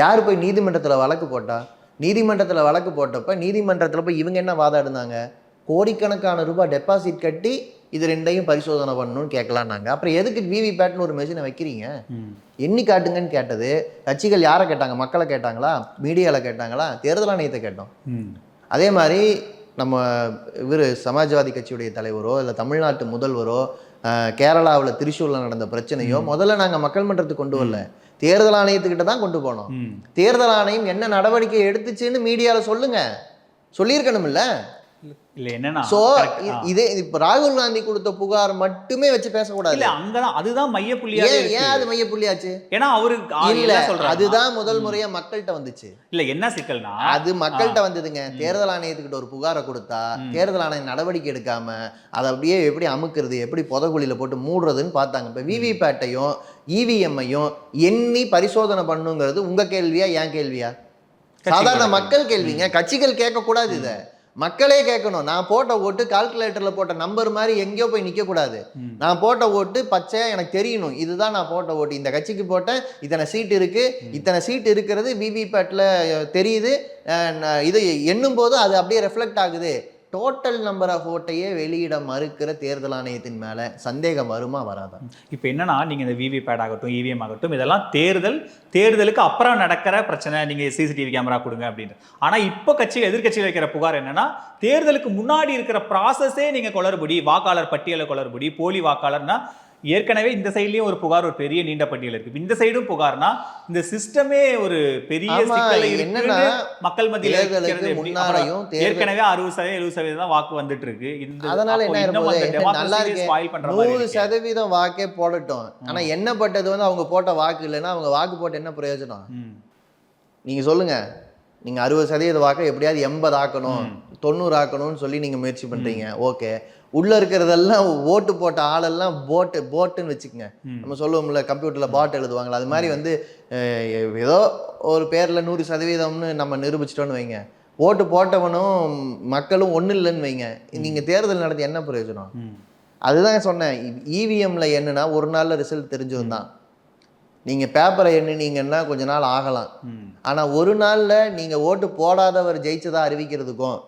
யார் போய் நீதிமன்றத்துல வழக்கு போட்டா? நீதிமன்றத்துல வழக்கு போட்டப்ப நீதிமன்றத்துல போய் இவங்க என்ன வாதாடுனாங்க கோடிக்கணக்கான ரூபாய் டெபாசிட் கட்டி இது ரெண்டையும் பரிசோதனை பண்ணணும்னு கேட்கலான்னாங்க அப்புறம் எதுக்கு விவிபேட்னு ஒரு மெஷினை வைக்கிறீங்க. எண்ணி காட்டுங்கன்னு கேட்டது. கட்சிகள் யாரை கேட்டாங்க? மக்களை கேட்டாங்களா? மீடியாவில் கேட்டாங்களா? தேர்தல் ஆணையத்தை கேட்டோம். அதே மாதிரி நம்ம இவர் சமாஜ்வாதி கட்சியுடைய தலைவரோ இல்லை தமிழ்நாட்டு முதல்வரோ கேரளாவில் திரிசூரில் நடந்த பிரச்சனையோ முதல்ல நாங்கள் மக்கள் மன்றத்துக்கு கொண்டு வரல. தேர்தல் ஆணையத்துக்கிட்ட தான் கொண்டு போனோம். தேர்தல் ஆணையம் என்ன நடவடிக்கை எடுத்துச்சுன்னு மீடியாவில் சொல்லுங்க. சொல்லியிருக்கணும் இல்ல இல்ல என்னன்னா ஸோ correct. ஆ. இதே இப்போ ராகுல் காந்தி கொடுத்த புகார் மட்டுமே வச்சு பேசக்கூடாது. இல்ல அங்கதான் அதுதான் ஏன் அது மைய புள்ளியாச்சு ஏன்னா இல்ல அதுதான் முதல் முறையா மக்கள்கிட்ட வந்துச்சு. இல்ல என்ன சிக்கல்னா அது மக்கள்கிட்ட வந்ததுங்க. தேர்தல் ஆணையத்துக்கிட்ட ஒரு புகாரை கொடுத்தா தேர்தல் ஆணையம் நடவடிக்கை எடுக்காம அதை அப்படியே எப்படி அமுக்குறது எப்படி புதகுழியில போட்டு மூடுறதுன்னு பார்த்தாங்க. இப்போ விவிபேட்டையும் இவிஎம்ஐயும் எண்ணி பரிசோதனை பண்ணுங்கிறது உங்க கேள்வியா என் கேள்வியா? சாதாரண மக்கள் கேள்விங்க. கட்சிகள் கேட்கக்கூடாது இதை. மக்களே கேட்கணும். நான் போட்ட ஓட்டு கால்குலேட்டர்ல போட்ட நம்பர் மாதிரி எங்கேயோ போய் நிக்க கூடாது நான் போட்ட ஓட்டு பச்சையா எனக்கு தெரியணும். இதுதான் நான் போட்ட ஓட்டு. இந்த கட்சிக்கு போட்டேன். இத்தனை சீட் இருக்கு. இத்தனை சீட் இருக்கிறது விவிபேட்ல தெரியுது. இது எண்ணும் போது அது அப்படியே ரெஃப்ளெக்ட் ஆகுது. டோட்டல் நம்பர் ஆஃப் ஓட்டையே வெளியிட மறுக்கிற தேர்தல் ஆணையத்தின் மேலே சந்தேகம் வருமா வராதா? இப்போ என்னன்னா நீங்கள் இந்த விவிபேட் ஆகட்டும் இவிஎம் ஆகட்டும் இதெல்லாம் தேர்தல் தேர்தலுக்கு அப்புறம் நடக்கிற பிரச்சனை நீங்கள் சிசிடிவி கேமரா கொடுங்க அப்படின்னு. ஆனால் இப்போ கட்சி எதிர்க்கட்சியில் வைக்கிற புகார் என்னன்னா தேர்தலுக்கு முன்னாடி இருக்கிற ப்ராசஸே நீங்கள் குளறுபடி வாக்காளர் பட்டியலை குளறுபடி போலி வாக்காளர்னா ஏற்கனவே இந்த சைட்லயும் ஒரு புகார் ஒரு பெரிய நீண்ட பட்டியல் இருக்கு. இந்த சைடும் புகார்னா இந்த சிஸ்டமே ஒரு பெரிய என்னன்னா, மக்கள் மத்தியில தேர்தல் ஏற்கனவே அறுபது சதவீதம் எழுபது சதவீதம் தான் வாக்கு வந்துட்டு இருக்கு அதனால என்ன நல்லா இருக்கே. நூறு. சதவீதம் வாக்கே போடட்டும். ஆனா எண்ணப்பட்டது வந்து அவங்க போட்ட வாக்கு இல்லைன்னா அவங்க வாக்கு போட்டு என்ன பிரயோஜனம். நீங்க சொல்லுங்க. நீங்க அறுபது சதவீத வாக்கை எப்படியாவது எண்பது ஆக்கணும் தொண்ணூறு ஆக்கணும்னு சொல்லி நீங்க முயற்சி பண்றீங்க. ஓகே. உள்ள இருக்கிறதெல்லாம் ஓட்டு போட்ட ஆளெல்லாம் போட்டு போட்டுன்னு வச்சுக்கோங்க. நம்ம சொல்லுவோம்ல கம்ப்யூட்டர்ல பாட் எழுதுவாங்களா அது மாதிரி வந்து ஏதோ ஒரு பேர்ல நூறு சதவீதம்னு நம்ம நிரூபிச்சிட்டோன்னு வைங்க. ஓட்டு போட்டவனும் மக்களும் ஒன்றும் இல்லைன்னு வைங்க. நீங்க தேர்தல் நடத்தி என்ன பிரயோஜனம். அதுதான் சொன்னேன். இவிஎம்ல என்னன்னா ஒரு நாள்ல ரிசல்ட் தெரிஞ்சது தான். நீங்க பேப்பரை எண்ணினீங்கன்னா கொஞ்ச நாள் ஆகலாம். ம். ஆனா ஒரு நாள்ல நீங்க ஓட்டு போடாதவர் ஜெயிச்சதா அறிவிக்கிறதுக்கும்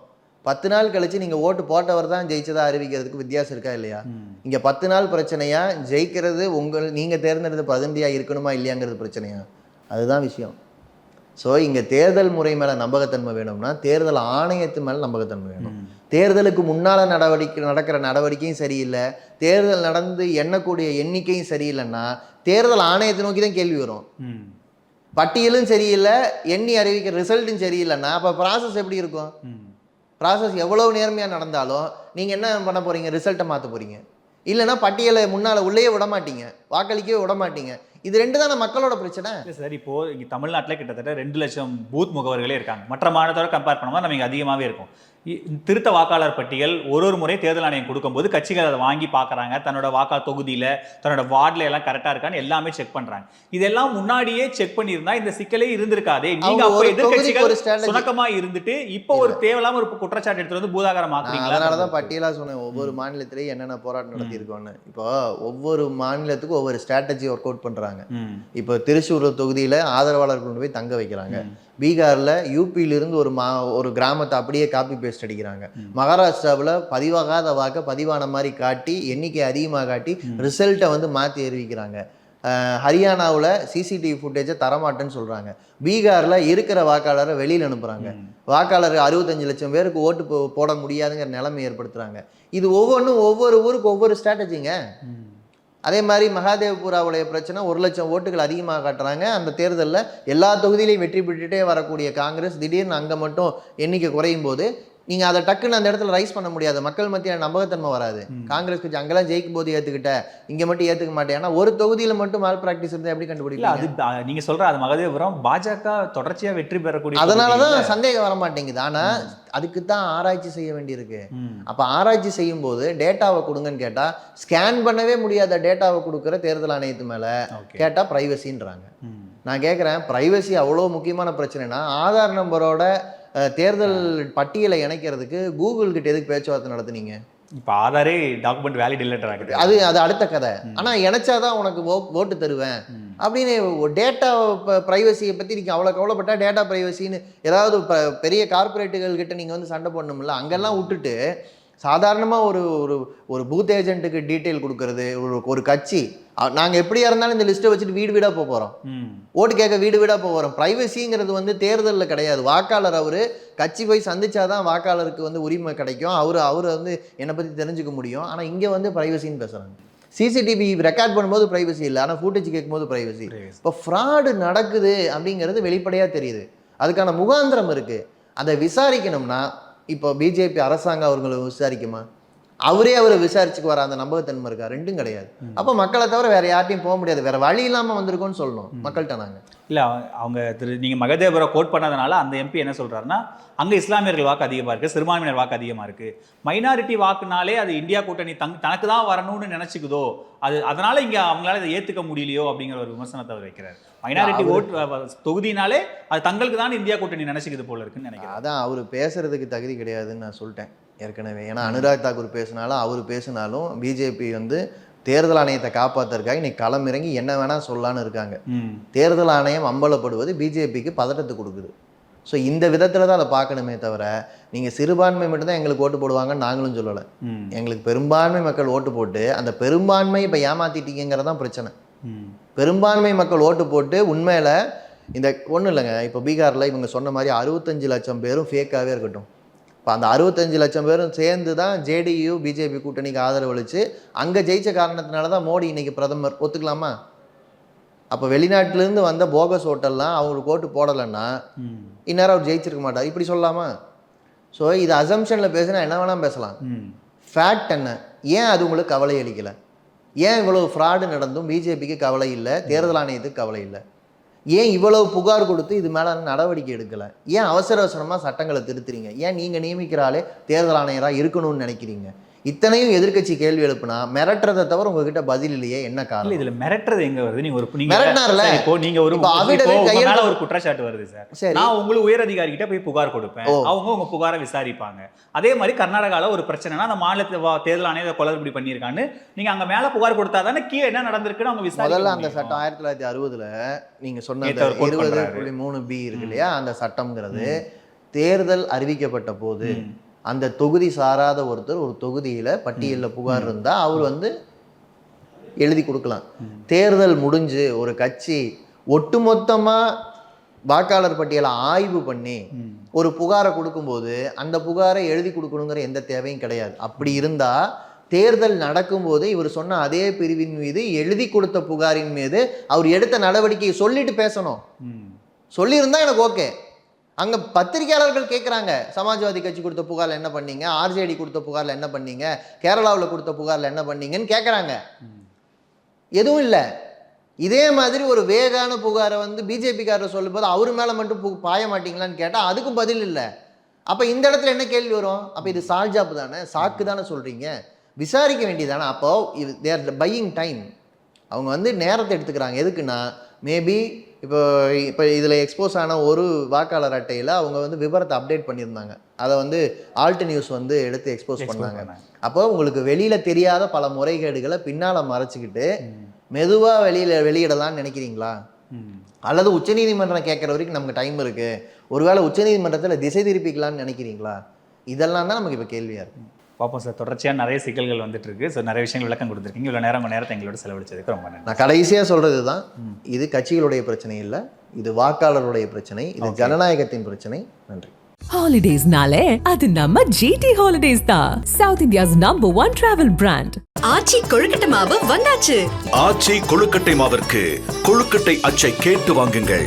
பத்து நாள் கழிச்சு நீங்க ஓட்டு போட்டவர் தான் ஜெயிச்சதா அறிவிக்கிறதுக்கு வித்தியாசம் இருக்கா இல்லையா? இங்க பத்து நாள் பிரச்சனையா? ஜெயிக்கிறது உங்கள் நீங்க தேர்ந்தெடுத்த பிரதிநிதியா இருக்கணுமா இல்லையாங்கிறது பிரச்சனையா? அதுதான் விஷயம். ஸோ இங்க தேர்தல் முறை மேல நம்பகத்தன்மை வேணும்னா தேர்தல் ஆணையத்து மேல நம்பகத்தன்மை வேணும். தேர்தலுக்கு முன்னால நடவடிக்கை நடக்கிற நடவடிக்கையும் சரியில்லை. தேர்தல் நடந்து எண்ணக்கூடிய எண்ணிக்கையும் சரியில்லைன்னா தேர்தல் ஆணையத்தை நோக்கி தான் கேள்வி வரும். பட்டியலும் சரியில்லை எண்ணி அறிவிக்கிற ரிசல்ட்டும் சரியில்லைன்னா அப்போ ப்ராசஸ் எப்படி இருக்கும். ப்ராசஸ் எவ்வளோ நேர்மையாக நடந்தாலும் நீங்கள் என்ன பண்ண போகிறீங்க ரிசல்ட்டை மாற்ற போகிறீங்க இல்லைன்னா பட்டியலை முன்னால் உள்ளேயே விட மாட்டீங்க வாக்களிக்கவே விட மாட்டீங்க இது ரெண்டு தானே மக்களோட பிரச்சனை. இல்ல சார் இப்போ இங்க தமிழ்நாட்டுல கிட்டத்தட்ட ரெண்டு லட்சம் பூத் முகவர்களே இருக்காங்க. மற்ற மாநிலத்தோட கம்பேர் பண்ணும்போது நம்ம இங்க அதிகமாவே இருக்கும். திருத்த வாக்காளர் பட்டியல் ஒரு ஒரு முறை தேர்தல் ஆணையம் கொடுக்கும்போது கட்சிகள் அதை வாங்கி பார்க்கறாங்க. தன்னோட வாக்கா தொகுதியில தன்னோட வார்டுல எல்லாம் கரெக்டா இருக்கான்னு எல்லாமே செக் பண்றாங்க. இதெல்லாம் முன்னாடியே செக் பண்ணியிருந்தா இந்த சிக்கலே இருந்திருக்காதே. நீங்க அப்போ ஒரு தொகுதிக்கு எதிர்க்கட்சிகள் ஒரு strategy. சுணக்கமா இருந்துட்டு இப்போ ஒரு தேவையில்லாம ஒரு குற்றச்சாட்டு எடுத்துட்டு வந்து பூதாகரம் அதனால தான் பட்டியலாக சொன்னேன். ஒவ்வொரு மாநிலத்திலையும் என்னென்ன போராட்டம் நடத்தியிருக்கோன்னு இப்போ ஒவ்வொரு மாநிலத்துக்கும் ஒவ்வொரு ஸ்ட்ராட்டஜி ஒர்க் அவுட் பண்ணுறாங்க ம். இப்போ திருச்சூர் தொகுதியில் ஆதரவாளர்கள் கொண்டு போய் தங்க வைக்கிறாங்க. பீகாரில் யூபியிலிருந்து ஒரு மா ஒரு கிராமத்தை அப்படியே காப்பி பேஸ்ட் அடிக்கிறாங்க. மகாராஷ்டிராவில் பதிவாகாத வாக்கை பதிவான மாதிரி காட்டி எண்ணிக்கை அதிகமாக காட்டி ரிசல்ட்டை வந்து மாற்றி அறிவிக்கிறாங்க. ஹரியானாவில் சிசிடிவி ஃபுட்டேஜை தரமாட்டேன்னு சொல்கிறாங்க பீகாரில் இருக்கிற வாக்காளரை வெளியில் அனுப்புகிறாங்க வாக்காளர் அறுபத்தஞ்சு லட்சம் பேருக்கு ஓட்டு போட முடியாதுங்கிற நிலைமை ஏற்படுத்துகிறாங்க இது ஒவ்வொன்றும் ஒவ்வொரு ஊருக்கு ஒவ்வொரு ஸ்ட்ராட்டஜிங்க அதே மாதிரி மகாதேவ்புராவுடைய பிரச்சனை ஒரு லட்சம் ஓட்டுகள் அதிகமாக காட்டுறாங்க. அந்த தேர்தலில் எல்லா தொகுதியிலையும் வெற்றி பெற்றுட்டே வரக்கூடிய காங்கிரஸ் திடீர்னு அங்கே மட்டும் எண்ணிக்கை குறையும் போது நீங்கள் அதை டக்குன்னு அந்த இடத்துல ரைஸ் பண்ண முடியாது. மக்கள் மத்தியில் நம்பகத்தன்மை வராது. காங்கிரஸ் கட்சி அங்கெல்லாம் ஜெயிக்கும் போது ஏற்றுக்கிட்ட இங்கே மட்டும் ஏற்றுக்க மாட்டேன். ஏன்னா ஒரு தொகுதியில் மட்டும் மால் ப்ராக்டிஸ் இருந்தால் எப்படி இல்ல கண்டுபிடிக்கலாம் அது அ, நீங்க சொல்ற அது மகதேவபுரம் பாஜக தொடர்ச்சியா வெற்றி பெறக்கூடிய அதனால? தான் சந்தேகம் வர மாட்டேங்குது. ஆனால் அதுக்கு தான் ஆராய்ச்சி செய்ய வேண்டியிருக்கு. அப்போ ஆராய்ச்சி செய்யும்போது டேட்டாவை கொடுங்கன்னு கேட்டால் ஸ்கேன் பண்ணவே முடியாத டேட்டாவை கொடுக்குற தேர்தல் ஆணையத்து மேலே. கேட்டால் ப்ரைவசின்றாங்க. நான் கேட்குறேன் ப்ரைவசி அவ்வளோ முக்கியமான பிரச்சனைனா ஆதார் நம்பரோட தேர்தல் பட்டியலை இணைக்கிறதுக்கு கூகுள் கிட்ட எதுக்கு பேச்சுவார்த்தை நடத்துனீங்க? இப்போ ஆதாரே டாக்குமெண்ட் வேலிட் இல்லைன்ற ஆகுது அது அது அடுத்த கதை. ஆனால் இணைச்சாதான் உனக்கு ஓ- ஓட்டு தருவேன். அப்படின்னு டேட்டா ப்ரைவசியை பற்றி நீங்கள் அவ்வளோ கவலைப்பட்டா டேட்டா ப்ரைவசின்னு ஏதாவது பெரிய கார்ப்பரேட்டுகள் கிட்ட நீங்கள் வந்து சண்டை போடணும்ல அங்கெல்லாம் விட்டுட்டு சாதாரணமாக ஒரு ஒரு ஒரு பூத் ஏஜென்ட்டுக்கு டீட்டெயில் கொடுக்கறது ஒரு ஒரு கட்சி நாங்கள் எப்படியா இருந்தாலும் இந்த லிஸ்ட்டை வச்சுட்டு வீடு வீடாக போக போகிறோம் ஓட்டு கேட்க வீடு வீடாக போக போகிறோம் ப்ரைவசிங்கிறது வந்து தேர்தலில் கிடையாது. வாக்காளர் அவர் கட்சி போய் சந்திச்சாதான் வாக்காளருக்கு வந்து உரிமை கிடைக்கும். அவர் அவர் வந்து என்னை பற்றி தெரிஞ்சுக்க முடியும். ஆனால் இங்கே வந்து ப்ரைவசின்னு பேசுகிறாங்க சிசிடிவி ரெக்கார்ட் பண்ணும்போது ப்ரைவசி இல்லை. ஆனால் ஃபுட்டேஜ் கேட்கும்போது ப்ரைவசி. இப்போ ஃப்ராடு நடக்குது அப்படிங்கிறது வெளிப்படையாக தெரியுது. அதுக்கான முகாந்திரம் இருக்குது அதை விசாரிக்கணும்னா இப்போ பிஜேபி அரசாங்கம் அவர்களை விசாரிக்குமா? அவரே அவரை விசாரிச்சுக்கு வர அந்த நம்பகத்தன்மை இருக்கா? ரெண்டும் கிடையாது. அப்போ மக்களை தவிர வேற யார்ட்டையும் போக முடியாது. வேற வழி இல்லாமல் வந்திருக்கோம்னு சொல்லணும். மக்கள்கிட்ட நாங்கள் இல்ல அவ- அவங்க திரு நீங்க மகதேவரை கோட் பண்ணதுனால அந்த எம்பி என்ன சொல்றாருன்னா அங்க இஸ்லாமியர்கள் வாக்கு அதிகமா இருக்கு சிறுபான்மையினர் வாக்கு அதிகமா இருக்கு. மைனாரிட்டி வாக்குனாலே அது இந்தியா கூட்டணி தங் தனக்கு தான் வரணும்னு நினைச்சுக்குதோ அது அதனால இங்க அவங்களால இதை ஏத்துக்க முடியலையோ அப்படிங்கிற ஒரு விமர்சனத்தை அவர் வைக்கிறார். மைனாரிட்டி ஓட் தொகுதினாலே அது தங்களுக்கு தான் இந்தியா கூட்டணி நினைச்சுக்குது போல இருக்குன்னு நினைக்கிறேன். அதான் அவர் பேசுறதுக்கு தகுதி கிடையாதுன்னு நான் சொல்லிட்டேன். ஏற்கனவே. ஏன்னா அனுராக் தாக்கூர் பேசினாலும் அவர் பேசினாலும் பிஜேபி வந்து தேர்தல் ஆணையத்தை காப்பாத்துறதுக்காக இன்னைக்கு களமிறங்கி என்ன வேணா சொல்லலான்னு இருக்காங்க. தேர்தல் ஆணையம் அம்பலப்படுவது பிஜேபிக்கு பதட்டத்தை கொடுக்குது. ஸோ இந்த விதத்தில் தான் அதை பார்க்கணுமே தவிர நீங்கள் சிறுபான்மை மட்டும்தான் எங்களுக்கு ஓட்டு போடுவாங்கன்னு நாங்களும் சொல்லலை. எங்களுக்கு பெரும்பான்மை மக்கள் ஓட்டு போட்டு அந்த பெரும்பான்மை இப்போ ஏமாத்திட்டீங்கிறது தான் பிரச்சனை. பெரும்பான்மை மக்கள் ஓட்டு போட்டு உண்மையில் இந்த ஒன்றும் இல்லைங்க. இப்போ பீகாரில் இவங்க சொன்ன மாதிரி அறுபத்தஞ்சு லட்சம் பேரும் ஃபேக்காகவே இருக்கட்டும். இப்போ அந்த அறுபத்தஞ்சு லட்சம் பேரும் சேர்ந்து தான் ஜேடியு பிஜேபி கூட்டணிக்கு ஆதரவு அளிச்சு அங்கே ஜெயிச்ச காரணத்தினால தான் மோடி இன்னைக்கு பிரதமர். ஒத்துக்கலாமா? அப்போ வெளிநாட்டிலேருந்து வந்த போகஸ் ஓட்டெல்லாம் அவங்களுக்கு ஓட்டு போடலைன்னா இந்நேரம் அவர் ஜெயிச்சிருக்க மாட்டார். இப்படி சொல்லலாமா ஸோ இது அசம்ஷனில் பேசினா என்ன வேணால் பேசலாம். ஃபேக்ட் என்ன? ஏன் அது உங்களுக்கு கவலை அளிக்கல? ஏன் இவ்வளவு ஃப்ராடு நடந்தும் பிஜேபிக்கு கவலை இல்லை? தேர்தல் ஆணையத்துக்கு கவலை இல்லை? ஏன் இவ்வளவு புகார் கொடுத்து இது மேலே நடவடிக்கை எடுக்கலை? ஏன் அவசர அவசரமாக சட்டங்களை திருத்துறீங்க? ஏன் நீங்கள் நியமிக்கிற ஆளே தேர்தல் ஆணையராக இருக்கணும்னு நினைக்கிறீங்க? இத்தனையும் எதிர்க்கட்சி கேள்வி எழுப்புனா மிரட்டுறதை தவிர உங்ககிட்ட பதில் இல்லையே என்ன காரணம் இதுல மிரட்டுறது எங்க வருது நீங்க ஒரு நீங்க மிரட்டினார்ல? இப்போ நீங்க ஒரு மேல ஒரு குற்றச்சாட்டு வருது சார் சரி நான் உங்களுக்கு உயர் அதிகாரி கிட்ட போய் புகார் கொடுப்பேன். அவங்க உங்க புகாரை விசாரிப்பாங்க அதே மாதிரி கர்நாடகால ஒரு பிரச்சனைனா அந்த மாநிலத்தை வா- தேர்தல் ஆணையம் குளறுபடி பண்ணியிருக்கான்னு நீங்க அங்க மேல புகார் கொடுத்தா தானே கீழே என்ன நடந்திருக்குன்னு அவங்க முதல்ல அந்த. சட்டம் ஆயிரத்தி தொள்ளாயிரத்தி அறுபதுல நீங்க சொன்ன இருபது. புள்ளி மூணு பி இருக்கு இல்லையா அந்த சட்டம்ங்கிறது தேர்தல் அறிவிக்கப்பட்ட போது. அந்த தொகுதி சாராத ஒருத்தர் ஒரு தொகுதியில பட்டியல்ல புகார் இருந்தா அவர் வந்து எழுதி கொடுக்கலாம். தேர்தல் முடிஞ்சு ஒரு கட்சி ஒட்டுமொத்தமா வாக்காளர் பட்டியலை ஆய்வு பண்ணி. ஒரு புகாரை கொடுக்கும்போது அந்த புகாரை எழுதி கொடுக்கணுங்கிற எந்த தேவையும் கிடையாது. அப்படி இருந்தா தேர்தல் நடக்கும்போது இவர் சொன்ன அதே பிரிவின் மீது எழுதி கொடுத்த புகாரின் மீது அவர் எடுத்த நடவடிக்கையை சொல்லிட்டு பேசணும். சொல்லியிருந்தா எனக்கு ஓகே. அங்கே பத்திரிகையாளர்கள் கேட்குறாங்க சமாஜ்வாதி கட்சி கொடுத்த புகாரில் என்ன பண்ணீங்க? ஆர்ஜேடி கொடுத்த புகாரில் என்ன பண்ணீங்க? கேரளாவில் கொடுத்த புகாரில் என்ன பண்ணீங்கன்னு கேட்குறாங்க எதுவும் இல்லை. இதே மாதிரி ஒரு வேகான புகாரை வந்து பிஜேபிக்காரர் சொல்லும்போது அவர் மேலே மட்டும் பு பாய மாட்டீங்களான்னு கேட்டால் அதுக்கும் பதில் இல்லை. அப்போ இந்த இடத்துல என்ன கேள்வி வரும்? அப்போ இது சால்ஜாப்பு தானே? சாக்கு தானே சொல்கிறீங்க விசாரிக்க வேண்டியதானே? அப்போ இது தேர் பையிங் டைம் அவங்க வந்து நேரத்தை எடுத்துக்கிறாங்க. எதுக்குன்னா மேபி இப்போ இப்போ இதில் எக்ஸ்போஸ் ஆன ஒரு வாக்காளர் அட்டையில் அவங்க வந்து விவரத்தை அப்டேட் பண்ணியிருந்தாங்க. அதை வந்து ஆல்ட் நியூஸ் வந்து எடுத்து எக்ஸ்போஸ் பண்ணாங்க. அப்போ உங்களுக்கு வெளியில் தெரியாத பல முறைகேடுகளை பின்னால் மறைச்சிக்கிட்டு மெதுவாக வெளியில் வெளியிடலாம்னு நினைக்கிறீங்களா. அல்லது உச்சநீதிமன்றம் கேட்குற வரைக்கும் நமக்கு டைம் இருக்கு. ஒருவேளை உச்சநீதிமன்றத்தில் திசை திருப்பிக்கலாம்னு நினைக்கிறீங்களா? இதெல்லாம் தான் நமக்கு இப்போ கேள்வியாக இருக்கு. பார்ப்போம் சார். தொடர்ச்சியாக நிறைய சிக்கல்கள் வந்துட்டு இருக்கு ஸோ நிறைய விஷயங்கள் விளக்கம் கொடுத்துருக்கீங்க. இவ்வளோ நேரம் நேரத்தை எங்களோட செலவழிச்சதுக்கு ரொம்ப நன்றி. நான் கடைசியாக சொல்கிறது தான் இது கட்சிகளுடைய பிரச்சனை இல்லை இது வாக்காளருடைய பிரச்சனை இது ஜனநாயகத்தின் பிரச்சனை. நன்றி. Holidays-நாலே அது நம்ம GT Holidays தான். South India's number one travel brand. ஆச்சி கொழுக்கட்டை மாவு வந்தாச்சு. ஆச்சி கொழுக்கட்டை மாவிற்கு கொழுக்கட்டை அச்சை கேட்டு வாங்குங்கள்.